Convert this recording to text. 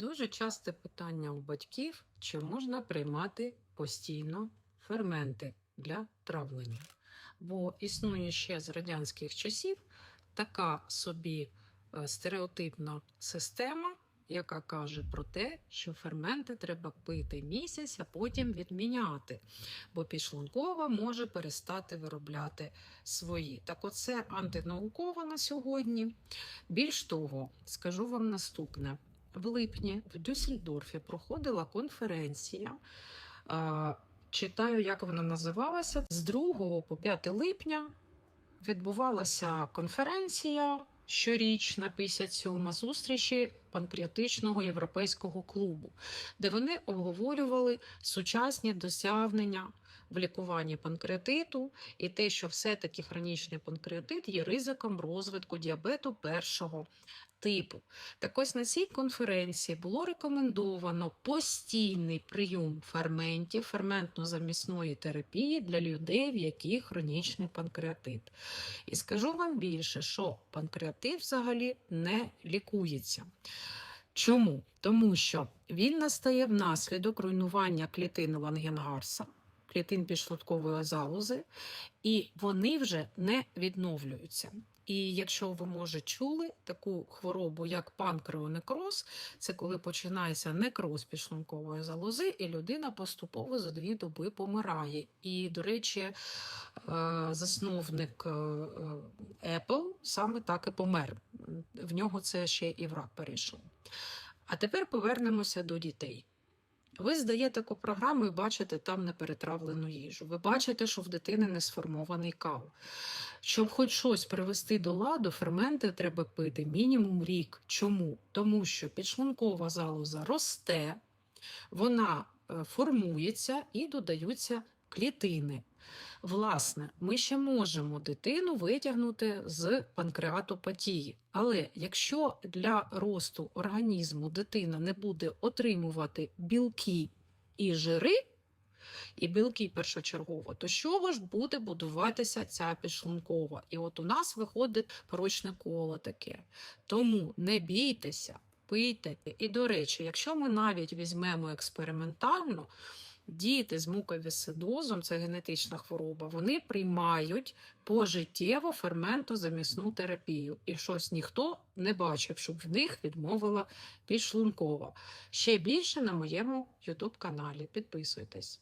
Дуже часте питання у батьків, чи можна приймати постійно ферменти для травлення. Бо існує ще з радянських часів така собі е, стереотипна система, яка каже про те, що ферменти треба пити місяць, а потім відміняти, бо підшлункова може перестати виробляти свої. Так оце антинауково на сьогодні. Більш того, скажу вам наступне. В липні в Дюссельдорфі проходила конференція. Читаю, як вона називалася. З 2 по 5 липня відбувалася конференція щорічна 57 зустрічі панкреатичного європейського клубу, де вони обговорювали сучасні досягнення в лікуванні панкреатиту і те, що все-таки хронічний панкреатит є ризиком розвитку діабету першого типу. Так ось на цій конференції було рекомендовано постійний прийом ферментів, ферментно-замісної терапії для людей, в яких хронічний панкреатит. І скажу вам більше, що панкреатит взагалі не лікується. Чому? Тому що він настає внаслідок руйнування клітин Лангенгарса, клітин підшлункової залози, і вони вже не відновлюються. І якщо ви може чули таку хворобу, як панкреонекроз, це коли починається некроз підшлункової залози, і людина поступово за дві доби помирає. І, до речі, е, засновник е, е, Apple саме так і помер. В нього це ще і в рак перейшов. А тепер повернемося до дітей. Ви здаєте програму і бачите там неперетравлену їжу. Ви бачите, що в дитини не сформований кав. Щоб хоч щось привести до ладу, ферменти треба пити мінімум рік. Чому? Тому що підшлункова залоза росте, вона е, формується і додаються клітини. Власне, ми ще можемо дитину витягнути з панкреатопатії. Але якщо для росту організму дитина не буде отримувати білки і жири, і білки першочергово, то що ж буде будуватися ця підшлункова? І от у нас виходить порочне коло таке. Тому не бійтеся, пийте. І до речі, якщо ми навіть візьмемо експериментально. Діти з муковісцидозом, це генетична хвороба, вони приймають пожиттєво ферментозамісну терапію. І щось ніхто не бачив, щоб в них відмовила підшлункова. Ще більше на моєму YouTube каналі. Підписуйтесь.